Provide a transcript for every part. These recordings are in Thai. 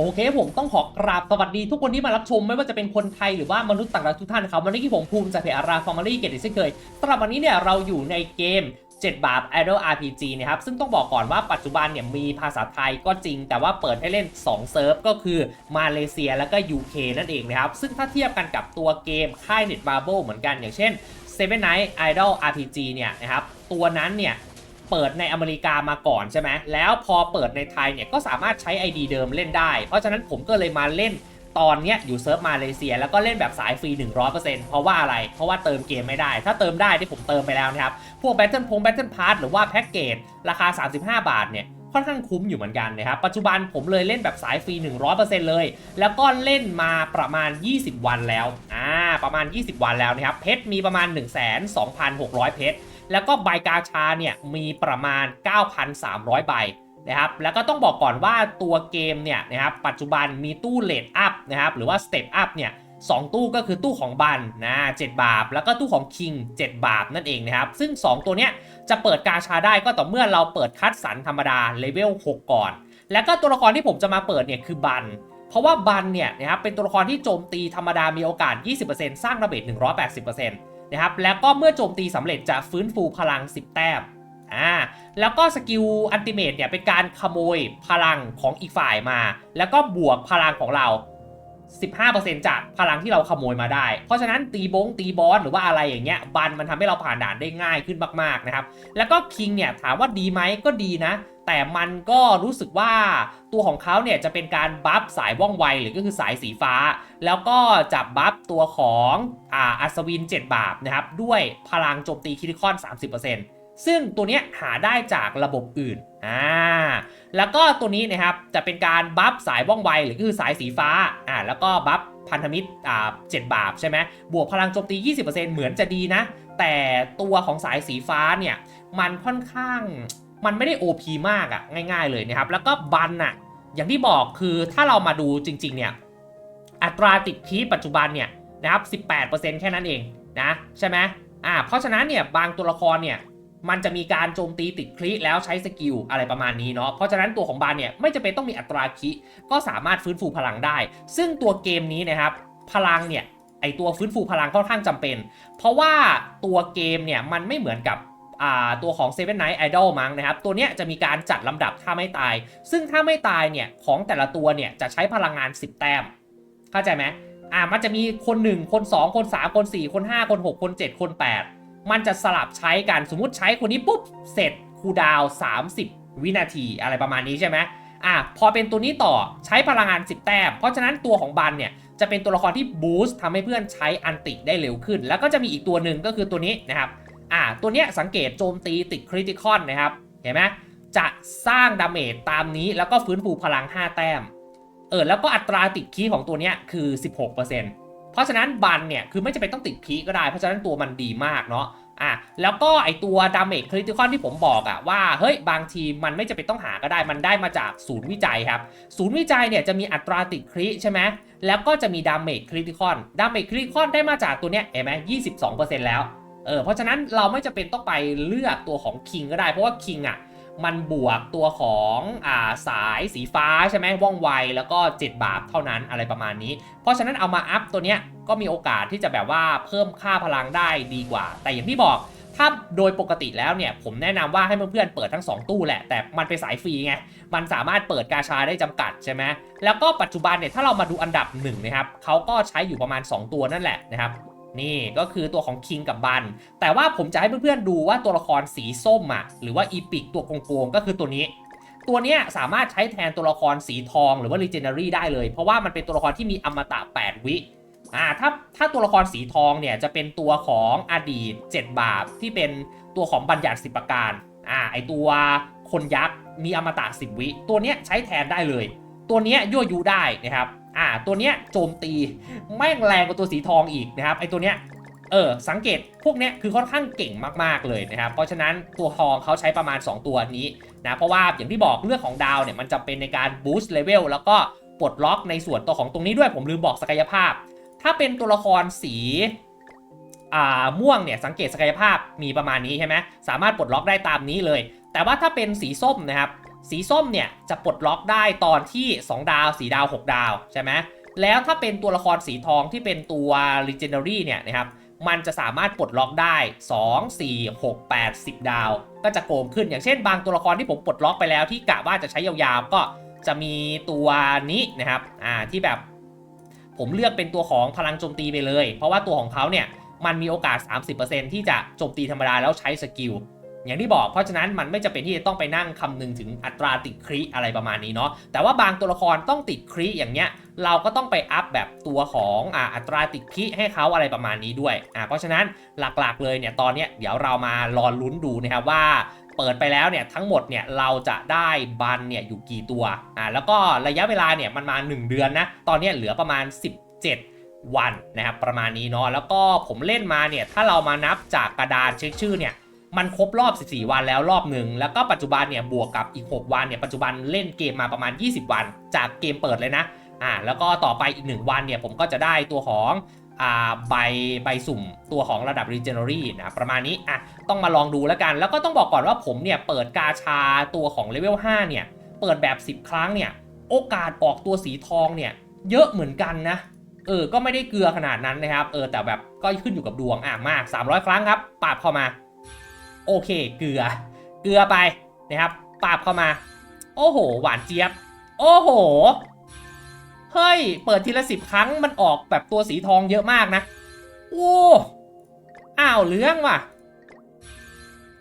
โอเคผมต้องขอกราบสวัสดีทุกคนที่มารับชมไม่ว่าจะเป็นคนไทยหรือว่ามนุษย์ต่างดาวทุกท่านนะครับวันนี้ที่ผมภูมิจากเพจอาราฟอร์มารี่เกตเช่นเคยสำหรับวันนี้เนี่ยเราอยู่ในเกม 7 บาท Idol RPG นะครับซึ่งต้องบอกก่อนว่าปัจจุบันเนี่ยมีภาษาไทยก็จริง แต่ว่าเปิดให้เล่น 2 เซิร์ฟก็คือมาเลเซียแล้วก็ UK นั่นเองนะครับซึ่งถ้าเทียบกันกับตัวเกมค่าย Net Marble เหมือนกันอย่างเช่น Seven Night Idol RPG เนี่ยนะครับตัวนั้นเนี่ย เปิดในอเมริกามาก่อนใช่ไหมแล้วพอเปิดในไทยเนี่ยก็สามารถใช้ ID เดิมเล่นได้ เพราะฉะนั้นผมก็เลยมาเล่นตอนเนี้ยอยู่เซิร์ฟมาเลเซีย แล้วก็เล่นแบบสายฟรี 100%เพราะว่าอะไร เพราะว่าเติมเกมไม่ได้ ถ้าเติมได้ที่ผมเติมไปแล้วนะครับ พวก Battle พง Battle Pass หรือว่าแพ็กเกจราคา 35 บาทเนี่ยค่อนข้างคุ้มอยู่เหมือนกันนะครับ ปัจจุบันผมเลยเล่นแบบสายฟรี 100%เลย แล้วก็เล่นมาประมาณ 20 วันแล้ว อ่า ประมาณ 20 วันแล้วนะครับ เพชรมีประมาณ 1 2 6 0 0 เพชร แล้วก็ใบกาชาเนี่ยมีประมาณ 9,300 ใบนะครับ แล้วก็ต้องบอกก่อนว่าตัวเกมเนี่ยนะครับปัจจุบันมีตู้เลดอัพนะครับหรือว่าสเตปอัพเนี่ยสองตู้ก็คือตู้ของบันนะ7บาท แล้วก็ตู้ของคิง 7 บาทนั่นเองนะครับ ซึ่ง 2 ตัวเนี้ยจะเปิดกาชาได้ก็ต่อเมื่อเราเปิดคัดสรรธรรมดาเลเวล6 ก่อน แล้วก็ตัวละครที่ผมจะมาเปิดเนี่ยคือบัน เพราะว่าบันเนี่ยนะครับเป็นตัวละครที่โจมตีธรรมดามีโอกาส 20%สร้างระเบิด180% นะครับแล้วก็เมื่อโจมตีสำเร็จจะฟื้นฟูพลัง 10 แต้มอ่าแล้วก็สกิลอันติเมตเนี่ยเป็นการขโมยพลังของอีกฝ่ายมา แล้วก็บวกพลังของเรา 15%จากพลังที่เราขโมยมาได้ เพราะฉะนั้นตีบงตีบอสหรือว่าอะไรอย่างเงี้ยบันมันทำให้เราผ่านด่านได้ง่ายขึ้นมากๆนะครับ แล้วก็คิงเนี่ยถามว่าดีไหมก็ดีนะ แต่มันก็รู้สึกว่าตัวของเขาเนี่ยจะเป็นการบัฟสายว่องไวหรือก็คือสายสีฟ้า แล้วก็จะบัฟตัวของอ่าอัศวิน 7 บาทนะครับด้วยพลังโจมตีคิริคอน 30% ซึ่งตัวนี้หาได้จากระบบอื่นอ่าแล้วก็ตัวนี้นะครับจะเป็นการบัฟสายว่องไวหรือคือสายสีฟ้าอ่าแล้วก็บัฟพันธมิตรอ่าเจ็ดบาทใช่ไหมบวกพลังโจมตี 20%เหมือนจะดีนะ แต่ตัวของสายสีฟ้าเนี่ยมันค่อนข้างมันไม่ได้ OP มากอะง่าย ๆเลยนะครับ แล้วก็บันอะอย่างที่บอกคือถ้าเรามาดูจริง ๆ เนี่ย อัตราติดคีปัจจุบันเนี่ยนะครับ 18%แค่นั้นเองนะใช่ไหมอ่าเพราะฉะนั้นเนี่ยบางตัวละครเนี่ย มันจะมีการโจมตีติดคลิแล้วใช้สกิลอะไรประมาณนี้เนาะ เพราะฉะนั้นตัวของบานเนี่ยไม่จะเป็นต้องมีอัตราคิก็สามารถฟื้นฟูพลังได้ ซึ่งตัวเกมนี้นะครับพลังเนี่ยไอตัวฟื้นฟูพลังค่อนข้างจำเป็น เพราะว่าตัวเกมเนี่ยมันไม่เหมือนกับตัวของ Seven Night Idol มั้งนะครับ ตัวเนี้ยจะมีการจัดลำดับถ้าไม่ตาย ซึ่งถ้าไม่ตายเนี่ยของแต่ละตัวเนี่ยจะใช้พลังงาน 10 แต้ม เข้าใจไหมอ่ามันจะมีคน 1 คน 2 คน 3 คน 4 คน 5 คน 6 คน 7 คน 8 มันจะสลับใช้กันสมมุติใช้คนนี้ปุ๊บเสร็จคูดาว 30 วินาทีอะไรประมาณนี้ใช่ไหมอะพอเป็นตัวนี้ต่อใช้พลังงาน 10 แต้ม เพราะฉะนั้นตัวของบันเนี่ยจะเป็นตัวละครที่บูสต์ทำให้เพื่อนใช้อันติได้เร็วขึ้น แล้วก็จะมีอีกตัวหนึ่งก็คือตัวนี้นะครับอ่าตัวเนี้ยสังเกตโจมตีติดคริติคอนนะครับเห็นไหมจะสร้างดาเมจตามนี้แล้วก็ฟื้นฟูพลัง 5 แต้มเออแล้วก็อัตราติดคีย์ของตัวเนี้ยคือ 16% เพราะฉะนั้นบันเนี่ยคือไม่จำเป็นต้องติดคีก็ได้ เพราะฉะนั้นตัวมันดีมากเนาะอะแล้วก็ไอตัวดาเมจคริติคอนที่ผมบอกอะว่าเฮ้ยบางทีมันไม่จำเป็นต้องหาก็ได้มันได้มาจากศูนย์วิจัยครับ ศูนย์วิจัยเนี่ยจะมีอัตราติดคริใช่ไหมแล้วก็จะมีดาเมจคริติคอนดาเมจคริติคอนได้มาจากตัวเนี้ยเห็นไหม22%แล้วเออเพราะฉะนั้นเราไม่จำเป็นต้องไปเลือกตัวของคิงก็ได้เพราะว่าคิงอะ มันบวกตัวของอ่าสายสีฟ้าใช่ไหมว่องไวแล้วก็7บาทเท่านั้นอะไรประมาณนี้ เพราะฉะนั้นเอามาอัพตัวเนี้ยก็มีโอกาสที่จะแบบว่าเพิ่มค่าพลังได้ดีกว่า แต่อย่างที่บอกถ้าโดยปกติแล้วเนี่ยผมแนะนำว่าให้เพื่อนๆเปิดทั้ง 2 ตู้แหละ แต่มันเป็นสายฟรีไง มันสามารถเปิดกาชาได้จำกัดใช่ไหมแล้วก็ปัจจุบันเนี่ยถ้าเรามาดูอันดับหนึ่งนะครับเขาก็ใช้อยู่ประมาณ 2 ตัวนั่นแหละนะครับ นี่ก็คือตัวของคิงกับบัน แต่ว่าผมจะให้เพื่อนๆดูว่าตัวละครสีส้มอะหรือว่าอีพิกตัวโกงๆก็คือตัวนี้ ตัวนี้สามารถใช้แทนตัวละครสีทองหรือว่า Legendary ได้เลย เพราะว่ามันเป็นตัวละครที่มีอมตะ 8 วิอ่าถ้าถ้าตัวละครสีทองเนี่ยจะเป็นตัวของอดีต 7 บาทที่เป็นตัวของบัญญัติสิบประการอ่าไอตัวคนยักษ์มีอมตะ 10 วิ ตัวเนี้ยใช้แทนได้เลย ตัวเนี้ยยั่วยุได้นะครับ อ่าตัวเนี้ยโจมตีแม่งแรงกว่าตัวสีทองอีกนะครับไอตัวเนี้ยเออสังเกตพวกเนี้ยคือค่อนข้างเก่งมากๆเลยนะครับ เพราะฉะนั้นตัวทองเขาใช้ประมาณ 2 ตัวนี้นะเพราะว่าอย่างที่บอกเรื่องของดาวเนี่ยมันจะเป็นในการบูสต์เลเวลแล้วก็ปลดล็อกในส่วนตัวของตรงนี้ด้วยผมลืมบอกศักยภาพ ถ้าเป็นตัวละครสีอ่าม่วงเนี่ยสังเกตศักยภาพมีประมาณนี้ใช่ไหมสามารถปลดล็อกได้ตามนี้เลย แต่ว่าถ้าเป็นสีส้มนะครับ สีส้มเนี่ยจะปลดล็อกได้ตอนที่ 2 ดาว 4 ดาว 6 ดาวใช่ไหมแล้วถ้าเป็นตัวละครสีทองที่เป็นตัว Legendary เนี่ยนะครับมันจะสามารถปลดล็อกได้ 2 4 6 8 10 ดาว ก็จะโกงขึ้นอย่างเช่นบางตัวละครที่ผมปลดล็อกไปแล้วที่กะว่าจะใช้ยาวๆ ก็จะมีตัวนี้นะครับอ่าที่แบบ ผมเลือกเป็นตัวของพลังโจมตีไปเลย เพราะว่าตัวของเขาเนี่ยมันมีโอกาส 30%ที่จะโจมตีธรรมดาแล้วใช้สกิล อย่างที่บอกเพราะฉะนั้นมันไม่จะเป็นที่จะต้องไปนั่งคำนึงถึงอัตราติดคริอะไรประมาณนี้เนาะแต่ว่าบางตัวละครต้องติดคริอย่างเงี้ยเราก็ต้องไปอัพแบบตัวของอัตราติดคริให้เขาอะไรประมาณนี้ด้วยอ่าเพราะฉะนั้นหลักๆเลยเนี่ยตอนเนี้ยเดี๋ยวเรามารอลุ้นดูนะครับว่าเปิดไปแล้วเนี่ยทั้งหมดเนี่ยเราจะได้บันเนี่ยอยู่กี่ตัวอ่าแล้วก็ระยะเวลาเนี่ยมันมา 1 เดือนนะตอนเนี้ยเหลือประมาณ 17 วันนะครับประมาณนี้เนาะแล้วก็ผมเล่นมาเนี่ยถ้าเรามานับจากกระดานเช็คชื่อเนี่ย มันครบรอบ 14 วันแล้วรอบหนึ่ง แล้วก็ปัจจุบันเนี่ยบวกกับอีก 6 วันเนี่ยปัจจุบันเล่นเกมมาประมาณ 20 วัน จากเกมเปิดเลยนะอ่าแล้วก็ต่อไปอีก 1 วันเนี่ยผมก็จะได้ตัวของอ่าใบใบสุ่มตัวของระดับ Regenery นะประมาณนี้อะต้องมาลองดูแล้วกัน แล้วก็ต้องบอกก่อนว่าผมเนี่ยเปิดกาชาตัวของเลเวล 5 เนี่ยเปิดแบบ 10 ครั้งเนี่ยโอกาสออกตัวสีทองเนี่ยเยอะเหมือนกันนะเออก็ไม่ได้เกลือขนาดนั้นนะครับเออแต่แบบก็ขึ้นอยู่กับดวงอะมาก 300 ครั้งครับปาบเข้ามา โอเค เกลือ เกลือไปนะครับปาบเข้ามา โอ้โห หวานเจี๊ยบ โอ้โห เฮ้ย เปิดทีละสิบครั้งมันออกแบบตัวสีทองเยอะมากนะ โอ้อ้าวเรื่องว่ะ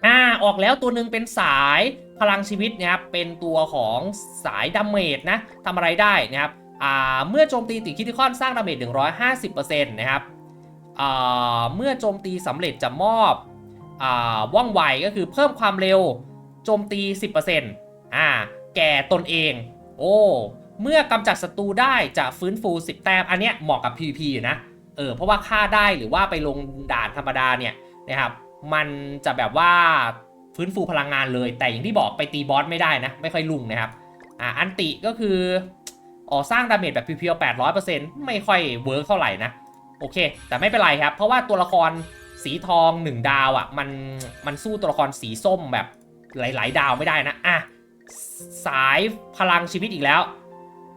อ่า ออกแล้วตัวหนึ่งเป็นสายพลังชีวิตนะครับ เป็นตัวของสายดาเมจนะทำอะไรได้นะครับ อ่า เมื่อโจมตีติดคิติคอนสร้างดาเมจ150%นะครับ อ่า เมื่อโจมตีสำเร็จจะมอบ ว่องไวก็คือเพิ่มความเร็วโจมตี 10%อ่าแก่ตนเอง โอ้เมื่อกำจัดศัตรูได้จะฟื้นฟู 10 แต้ม อันเนี้ยเหมาะกับ PVP อยู่นะ เออ เพราะว่าฆ่าได้หรือว่าไปลงด่านธรรมดาเนี่ยนะครับ มันจะแบบว่าฟื้นฟูพลังงานเลย แต่อย่างที่บอกไปตีบอสไม่ได้นะ ไม่ค่อยลุ่งนะครับ อ่า อันติก็คืออ๋อสร้างดาเมจแบบเพียวๆ800%ไม่ค่อยเวิร์กเท่าไหร่นะ โอเค แต่ไม่เป็นไรครับ เพราะว่าตัวละคร สีทอง1ดาวอะ่ะมันมันสู้ตัวละครสีส้มแบบหลาย ๆ ดาวไม่ได้นะอะสายพลังชีวิตอีกแล้ว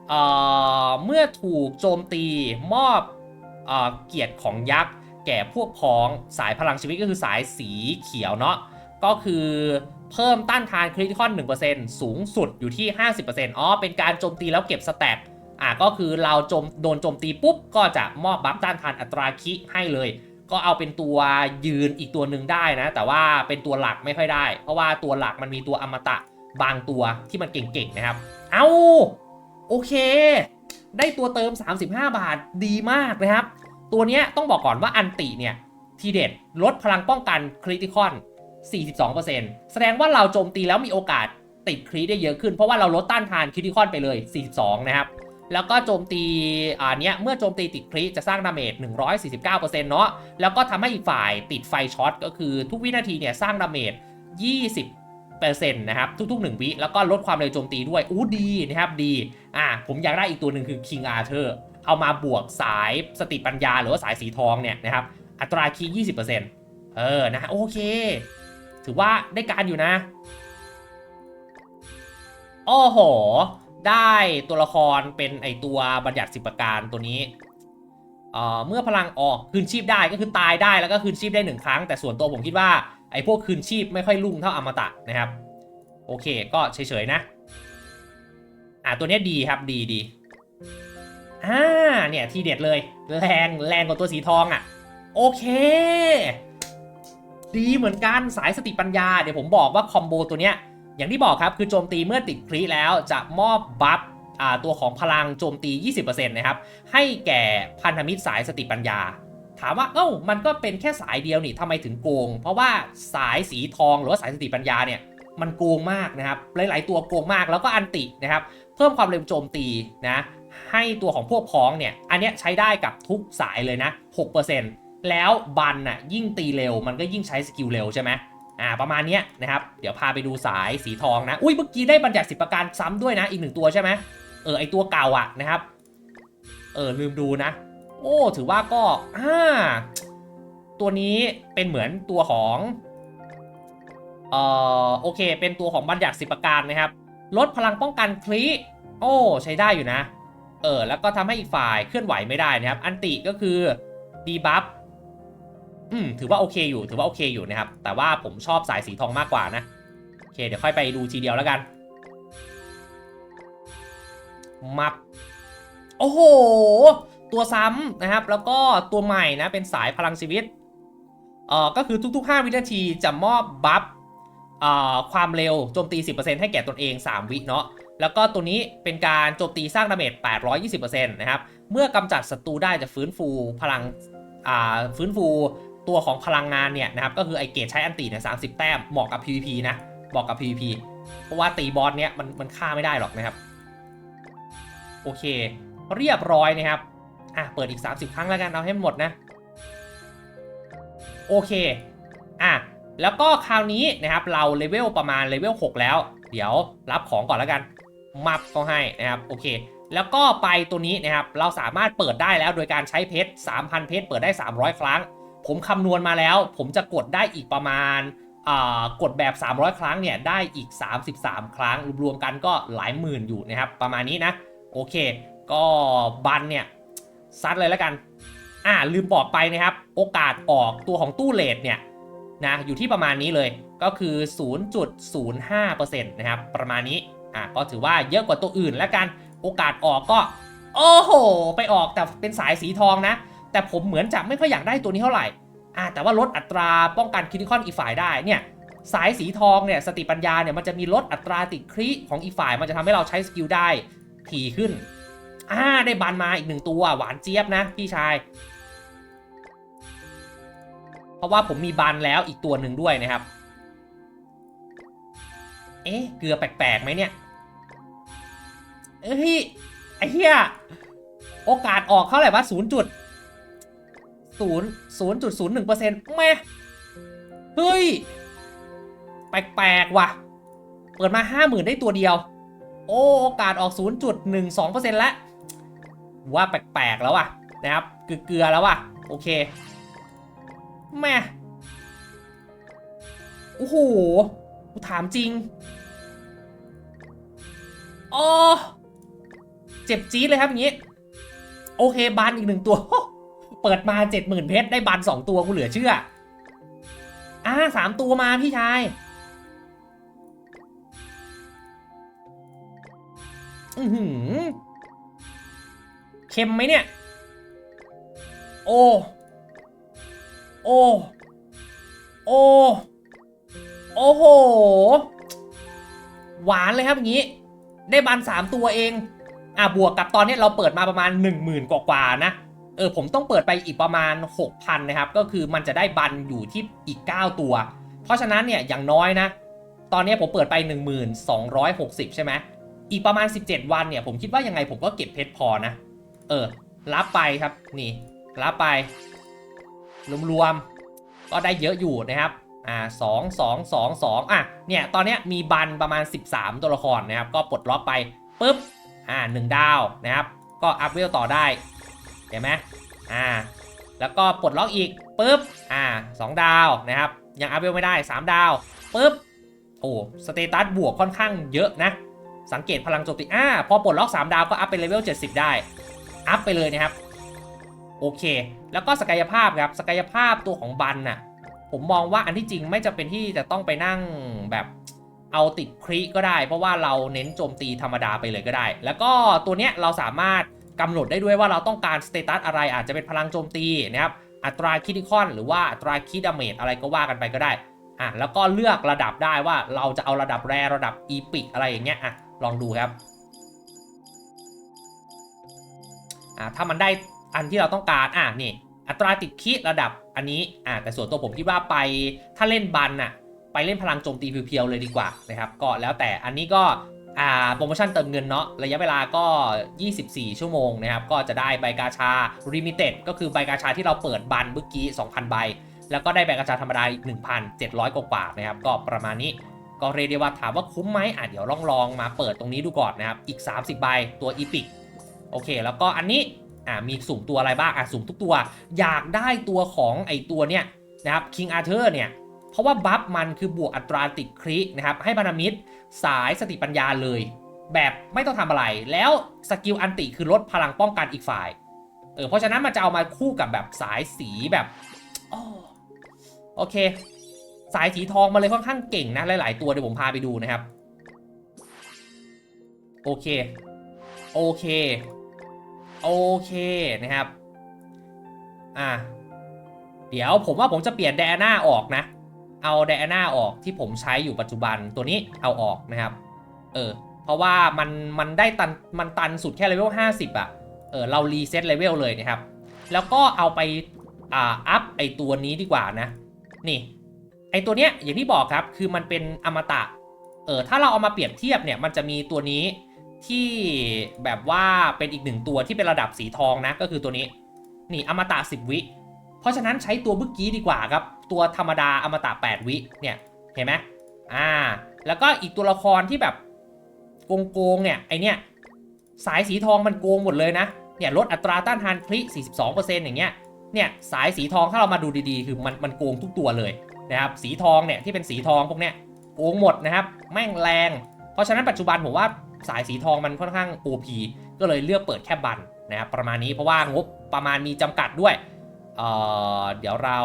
เอ่อเมื่อถูกโจมตีมอบเอ่อเกียรติของยักษ์แก่พวกพ้องสายพลังชีวิตก็คือสายสีเขียวเนาะก็คือเพิ่มต้านทานคริติคอน1%สูงสุดอยู่ที่ 50%อ๋อเป็นการโจมตีแล้วเก็บสแต็กอะก็คือเราโจมโดนโจมตีปุ๊บก็จะมอบบัฟต้านทานอัตราคิให้เลย ก็เอาเป็นตัวยืนอีกตัวหนึ่งได้นะ แต่ว่าเป็นตัวหลักไม่ค่อยได้ เพราะว่าตัวหลักมันมีตัวอมตะบางตัวที่มันเก่งๆนะครับ เอาโอเค ได้ตัวเติม 35 บาทดีมากนะครับ ตัวนี้ต้องบอกก่อนว่าอันติเนี่ย ทีเด็ดลดพลังป้องกันคริติคอน 42%แสดงว่าเราโจมตีแล้วมีโอกาสติดคริได้เยอะขึ้น เพราะว่าเราลดต้านทานคริติคอนไปเลย 42 นะครับ แล้วก็โจมตีอ่าเนี้ยเมื่อโจมตีติดคริจะสร้างดาเมจ149%เนาะแล้วก็ทำให้อีกฝ่ายติดไฟช็อตก็คือทุกวินาทีเนี่ยสร้างดาเมจ20%นะครับทุกๆ 1 วิ แล้วก็ลดความเร็วโจมตีด้วยอู้ดีนะครับดีอ่าผมอยากได้อีกตัวหนึ่งคือ King Arthur เอามาบวกสายสติปัญญาหรือว่าสายสีทองเนี่ยนะครับอัตราคีย์20%เออนะโอเค ถือว่าได้การอยู่นะ โอ้โห ได้ตัวละครเป็นไอตัวบัญญัติสิบประการตัวนี้เอ่อเมื่อพลังออกคืนชีพได้ก็คือตายได้แล้วก็คืนชีพได้หนึ่งครั้งแต่ส่วนตัวผมคิดว่าไอพวกคืนชีพไม่ค่อยรุ่งเท่าอมตะนะครับ โอเคก็เฉยๆนะ อ่าตัวเนี้ยดีครับดีดีอ่าเนี่ยทีเด็ดเลย แรงแรงกว่าตัวสีทองอะ โอเค ดีเหมือนกันสายสติปัญญา เดี๋ยวผมบอกว่าคอมโบตัวเนี้ย อย่างที่บอกครับคือโจมตีเมื่อติดครีแล้วจะมอบบัฟตัวของพลังโจมตี 20%นะครับ ให้แก่พันธมิตรสายสติปัญญา ถามว่า เอ้า มันก็เป็นแค่สายเดียวนี่ทำไมถึงโกง เพราะว่าสายสีทองหรือว่าสายสติปัญญาเนี่ยมันโกงมากนะครับ หลาย ๆ ตัวโกงมากแล้วก็อันตินะครับ เพิ่มความเร็วโจมตีนะ ให้ตัวของพวกพ้องเนี่ย อันเนี้ยใช้ได้กับทุกสายเลยนะ 6%แล้วบันน่ะยิ่งตีเร็วมันก็ยิ่งใช้สกิลเร็วใช่ไหม อ่าประมาณนี้นะครับ เดี๋ยวพาไปดูสายสีทองนะ อุ้ยเมื่อกี้ได้บัญญัติสิบประการซ้ำด้วยนะอีกหนึ่งตัวใช่ไหมเออไอตัวเก่าอะนะครับ เออลืมดูนะ โอ้ถือว่าก็อ่าตัวนี้เป็นเหมือนตัวของเอ่อโอเค เป็นตัวของบัญญัติสิบประการนะครับ ลดพลังป้องกันคลีโอ้ใช้ได้อยู่นะ เออแล้วก็ทำให้อีกฝ่ายเคลื่อนไหวไม่ได้นะครับ อันติก็คือดีบัฟ อืมถือว่าโอเคอยู่ถือว่าโอเคอยู่นะครับ แต่ว่าผมชอบสายสีทองมากกว่านะโอเคเดี๋ยวค่อยไปดูทีเดียวแล้วกันมับโอ้โห ตัวซ้ำนะครับ แล้วก็ตัวใหม่นะเป็นสายพลังชีวิตเอ่อก็คือทุก ๆ 5 วินาทีจะมอบบัฟเอ่อความเร็วโจมตี 10%ให้แก่ตนเอง 3 วิเนาะแล้วก็ตัวนี้เป็นการโจมตีสร้างดาเมจ 820%นะครับ เมื่อกำจัดศัตรูได้จะฟื้นฟูพลังอ่าฟื้นฟู ตัวของพลังงานเนี่ยนะครับก็คือไอเกตใช้อันตีเนี่ย30แต้มเหมาะกับ PVP นะเหมาะกับ PVP เพราะว่าตีบอสเนี่ยมันมันฆ่าไม่ได้หรอกนะครับ โอเค เรียบร้อยนะครับอะเปิดอีก 30 ครั้งแล้วกันเอาให้หมดนะ โอเคอะแล้วก็คราวนี้นะครับเราเลเวลประมาณเลเวล6แล้ว เดี๋ยวรับของก่อนแล้วกัน มับก็ให้นะครับโอเค แล้วก็ไปตัวนี้นะครับเราสามารถเปิดได้แล้วโดยการใช้เพชร3,000 เพชรเปิดได้ 300 ครั้ง ผมคำนวณมาแล้ว ผมจะกดได้อีกประมาณกดแบบ 300 ครั้งเนี่ยได้อีก 33 ครั้ง รวมๆกันก็หลายหมื่นอยู่นะครับ ประมาณนี้นะ โอเค ก็บันเนี่ยซัดเลยแล้วกัน อ่าลืมบอกไปนะครับ โอกาสออกตัวของตู้เลทเนี่ยนะอยู่ที่ประมาณนี้เลยก็คือ 0.05%นะครับ ประมาณนี้อ่าก็ถือว่าเยอะกว่าตัวอื่นแล้วกัน โอกาสออกก็ โอ้โห ไปออกแต่เป็นสายสีทองนะ แต่ผมเหมือนจะไม่ค่อยอยากได้ตัวนี้เท่าไหร่อ่าแต่ว่าลดอัตราป้องกันคิติคอนอีฝ่ายได้เนี่ยสายสีทองเนี่ยสติปัญญาเนี่ยมันจะมีลดอัตราติดคริของอีฝ่ายมันจะทำให้เราใช้สกิลได้ถี่ขึ้นอ่าได้บันมาอีกหนึ่งตัวหวานเจี๊ยบนะพี่ชาย เพราะว่าผมมีบันแล้วอีกตัวหนึ่งด้วยนะครับ เอ๊ะเกลือแปลกๆไหมเนี่ยเอ้ยไอ้เหี้ยโอกาสออกเท่าไหร่วะศูนย์จุด ศูนย์ศูนย์จุดศูนย์หนึ่งเปอร์เซ็นต์แม่เฮ้ย แปลกๆว่ะ เปิดมาห้าหมื่นได้ตัวเดียว โอ้โอกาสออก 0.12%แล้วว่าแปลกๆแล้วอะนะครับเกลือๆแล้วอะโอเคแม่โอ้โหกูถามจริงอ๋อเจ็บจี๊ดเลยครับอย่างนี้ โอเคบานอีกหนึ่งตัว เปิดมา70,000เพชรได้บาน2ตัวกูเหลือเชื่อ อ่าสามตัวมาพี่ชายอือหือเค็มไหมเนี่ย โอ้ โอ้ โอ้ โอ้โห หวานเลยครับอย่างนี้ ได้บันสามตัวเอง อะบวกกับตอนนี้เราเปิดมาประมาณ 1 0,000 กว่านะ เออผมต้องเปิดไปอีกประมาณ 6,000 นะครับ ก็คือมันจะได้บันอยู่ที่อีก 9 ตัว เพราะฉะนั้นเนี่ยอย่างน้อยนะ ตอนนี้ผมเปิดไป 1260 ใช่ไหมอีกประมาณ 17 วันเนี่ยผมคิดว่ายังไงผมก็เก็บเพชรพอนะ เออ รับไปครับนี่รับไป รวมๆก็ได้เยอะอยู่นะครับอ่าสองสองสองสองอะเนี่ยตอนเนี้ยมีบันประมาณ 13 ตัวละครนะครับ ก็ปลดล็อกไปปุ๊บอ่าหนึ่งดาวนะครับ ก็อัพเวลต่อได้ เห็นไหมอ่า แล้วก็ปลดล็อกอีกปุ๊บ อ่าสองดาวนะครับ ยังอัพเวลไม่ได้ 3 ดาวปุ๊บ โอ้สเตตัสบวกค่อนข้างเยอะนะ สังเกตพลังโจมตี อ่า พอปลดล็อก 3 ดาวก็อัพเป็นเลเวล 70 ได้ อัพไปเลยนะครับ โอเค แล้วก็ศักยภาพครับ ศักยภาพตัวของบันน่ะ ผมมองว่าอันที่จริงไม่จำเป็นที่จะต้องไปนั่งแบบเอาติดคริก็ได้ เพราะว่าเราเน้นโจมตีธรรมดาไปเลยก็ได้ แล้วก็ตัวเนี้ยเราสามารถ กำหนดได้ด้วยว่าเราต้องการสเตตัสอะไรอาจจะเป็นพลังโจมตีนะครับอัตราคิดิคอนหรือว่าอัตราคิดาเมจอะไรก็ว่ากันไปก็ได้อะแล้วก็เลือกระดับได้ว่าเราจะเอาระดับแรระดับอีพิกอะไรอย่างเงี้ยอะลองดูครับอะถ้ามันได้อันที่เราต้องการอะนี่อัตราติดคิดระดับอันนี้อะแต่ส่วนตัวผมคิดว่าไปถ้าเล่นบันน่ะไปเล่นพลังโจมตีเพียวๆเลยดีกว่านะครับก็แล้วแต่อันนี้ก็ อ่าโปรโมชั่นเติมเงินเนาะระยะเวลาก็ 24 ชั่วโมงนะครับ ก็จะได้ใบกาชา Limited ก็คือใบกาชาที่เราเปิดบันเมื่อกี้ 2,000 ใบ แล้วก็ได้ใบกาชาธรรมดาอีก 1,700 กว่าๆนะครับ ก็ประมาณนี้ก็เรียกได้ว่าถามว่าคุ้มไหมอะเดี๋ยวลองลองมาเปิดตรงนี้ดูก่อนนะครับ อีก 30 ใบตัวอีพิกโอเค แล้วก็อันนี้อ่ามีสุ่มตัวอะไรบ้างอะสุ่มทุกตัว อยากได้ตัวของไอตัวเนี้ยนะครับ King Arthur เนี่ยเพราะว่าบัฟมันคือบวกอัตราติดครินะครับให้พันธมิตร สายสติปัญญาเลย แบบไม่ต้องทำอะไร แล้วสกิลอันติคือลดพลังป้องกันอีกฝ่ายเออเพราะฉะนั้นมันจะเอามาคู่กับแบบสายสีแบบโอเค สายสีทองมาเลยค่อนข้างเก่งนะ หลาย ๆ ตัวเดี๋ยวผมพาไปดูนะครับ โอเค โอเค โอเคนะครับ อะเดี๋ยวผมว่าผมจะเปลี่ยนแดน่าออกนะ เอาแดน่าออกที่ผมใช้อยู่ปัจจุบันตัวนี้เอาออกนะครับ เออ เพราะว่ามันมันได้ตันมันตันสุดแค่เลเวล50อะเออเรารีเซ็ตเลเวลเลยนะครับ แล้วก็เอาไปอ่าอัพไอตัวนี้ดีกว่านะ นี่ ไอตัวเนี้ยอย่างที่บอกครับคือมันเป็นอมตะ เออถ้าเราเอามาเปรียบเทียบเนี่ยมันจะมีตัวนี้ที่แบบว่าเป็นอีกหนึ่งตัวที่เป็นระดับสีทองนะก็คือตัวนี้ นี่อมตะ10 วิ เพราะฉะนั้นใช้ตัวเมื่อกี้ดีกว่าครับ ตัวธรรมดาอมตะ 8 วิเนี่ยเห็นไหมอ่า แล้วก็อีกตัวละครที่แบบโกงๆเนี่ยไอเนี่ยสายสีทองมันโกงหมดเลยนะเนี่ยลดอัตราต้านทานคลิ42%อย่างเงี้ยเนี่ยสายสีทองถ้าเรามาดูดีๆ คือมันมันโกงทุกตัวเลยนะครับสีทองเนี่ยที่เป็นสีทองพวกเนี้ยโกงหมดนะครับแม่งแรง เพราะฉะนั้นปัจจุบันผมว่าสายสีทองมันค่อนข้าง OP ก็เลยเลือกเปิดแค่บันนะครับประมาณนี้เพราะว่างบประมาณมีจำกัดด้วยเอ่อเดี๋ยวเรา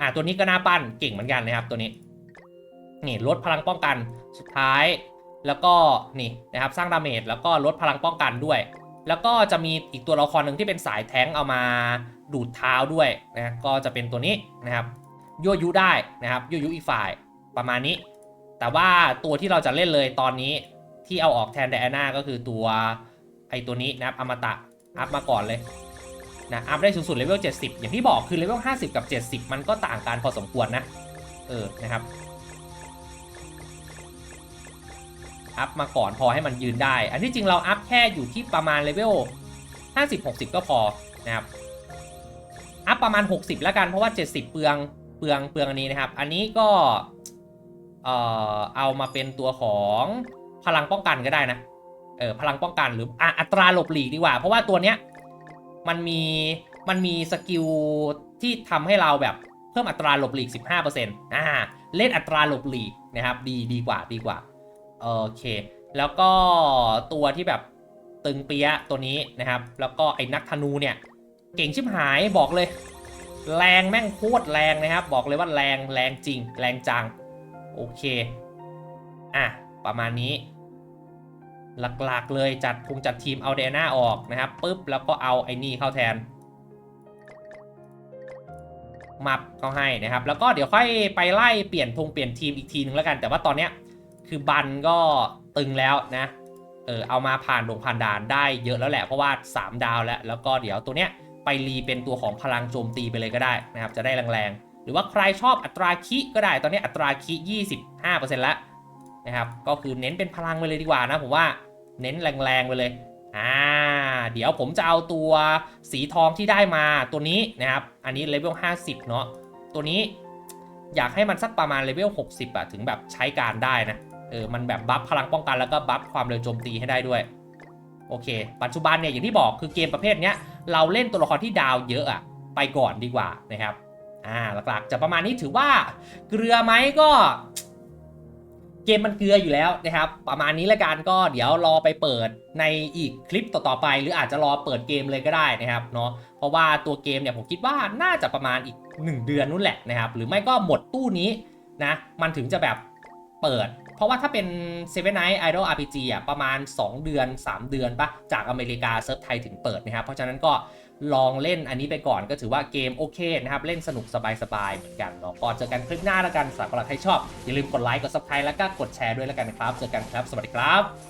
อ่าตัวนี้ก็น่าปั้นเก่งเหมือนกันนะครับตัวนี้ นี่ลดพลังป้องกันสุดท้าย แล้วก็นี่นะครับสร้างดาเมจแล้วก็ลดพลังป้องกันด้วย แล้วก็จะมีอีกตัวละครหนึ่งที่เป็นสายแท้งเอามาดูดเท้าด้วยนะก็จะเป็นตัวนี้นะครับยั่วยุได้นะครับยั่วยุอีกฝ่ายประมาณนี้ แต่ว่าตัวที่เราจะเล่นเลยตอนนี้ที่เอาออกแทนไดอาน่าก็คือตัวไอตัวนี้นะครับอมตะอัพมาก่อนเลย นะอัพได้สูงสุดเลเวล70 อย่างที่บอกคือเลเวล50 กับ 70 มันก็ต่างกันพอสมควรนะ เออ นะครับ อัพมาก่อนพอให้มันยืนได้ อันที่จริงเราอัพแค่อยู่ที่ประมาณเลเวล50 60 ก็พอนะครับ อัพประมาณ 60 แล้วกันเพราะว่า 70 เปลืองเปลืองเปลืองอันนี้นะครับ อันนี้ก็เอ่อเอามาเป็นตัวของพลังป้องกันก็ได้นะ เออพลังป้องกันหรืออะอัตราหลบหลีกดีกว่า เพราะว่าตัวเนี้ย มันมีมันมีสกิลที่ทำให้เราแบบเพิ่มอัตราหลบหลีก 15%อ่าเล่นอัตราหลบหลีกนะครับดีดีกว่าดีกว่าโอเค แล้วก็ตัวที่แบบตึงเปียตัวนี้นะครับ แล้วก็ไอ้นักธนูเนี่ย เก่งชิบหายบอกเลย แรงแม่งโคตรแรงนะครับ บอกเลยว่าแรงแรงจริง แรงจัง โอเค อะ ประมาณนี้ หลักๆเลยจัดพุงจัดทีมเอาเดน่าออกนะครับปุ๊บแล้วก็เอาไอ้นี่เข้าแทนมับเขาให้นะครับ แล้วก็เดี๋ยวค่อยไปไล่เปลี่ยนธงเปลี่ยนทีมอีกทีนึงแล้วกัน แต่ว่าตอนเนี้ยคือบันก็ตึงแล้วนะเออเอามาผ่านดงผ่านด่านได้เยอะแล้วแหละเพราะว่า 3 ดาวแล้ว แล้วก็เดี๋ยวตัวเนี้ยไปรีเป็นตัวของพลังโจมตีไปเลยก็ได้นะครับ จะได้แรงๆ หรือว่าใครชอบอัตราคิก็ได้ตอนนี้อัตราคิ 25%แล้วนะครับ ก็คือเน้นเป็นพลังไปเลยดีกว่านะผมว่า เน้นแรงๆไปเลยอ่าเดี๋ยวผมจะเอาตัวสีทองที่ได้มาตัวนี้นะครับ อันนี้เลเวล50 เนาะตัวนี้อยากให้มันสักประมาณเลเวล60อะถึงแบบใช้การได้นะเออมันแบบบัฟพลังป้องกันแล้วก็บัฟความเร็วโจมตีให้ได้ด้วย โอเค ปัจจุบันเนี่ยอย่างที่บอกคือเกมประเภทเนี้ยเราเล่นตัวละครที่ดาวเยอะอะไปก่อนดีกว่านะครับอ่าหลักๆจะประมาณนี้ถือว่าเกลือไหมก็ เกมมันเกลืออยู่แล้วนะครับ ประมาณนี้ละกันก็เดี๋ยวรอไปเปิดในอีกคลิปต่อๆไป หรืออาจจะรอเปิดเกมเลยก็ได้นะครับเนาะเพราะว่าตัวเกมเนี่ยผมคิดว่าน่าจะประมาณอีก 1 เดือนนู่นแหละนะครับ หรือไม่ก็หมดตู้นี้นะมันถึงจะแบบเปิด เพราะว่าถ้าเป็น Seven Night Idol RPG อะประมาณ 2 เดือน 3 เดือนปะจากอเมริกาเซิร์ฟไทยถึงเปิดนะครับเพราะฉะนั้นก็ ลองเล่นอันนี้ไปก่อนก็ถือว่าเกมโอเคนะครับ เล่นสนุกสบายๆเหมือนกันเนาะก่อเจอกันคลิปหน้าแล้วกันสำหรับใครชอบ อย่าลืมกดไลค์กดซับสไครต์แล้วก็กดแชร์ด้วยแล้วกันนะครับ เจอกันครับ สวัสดีครับ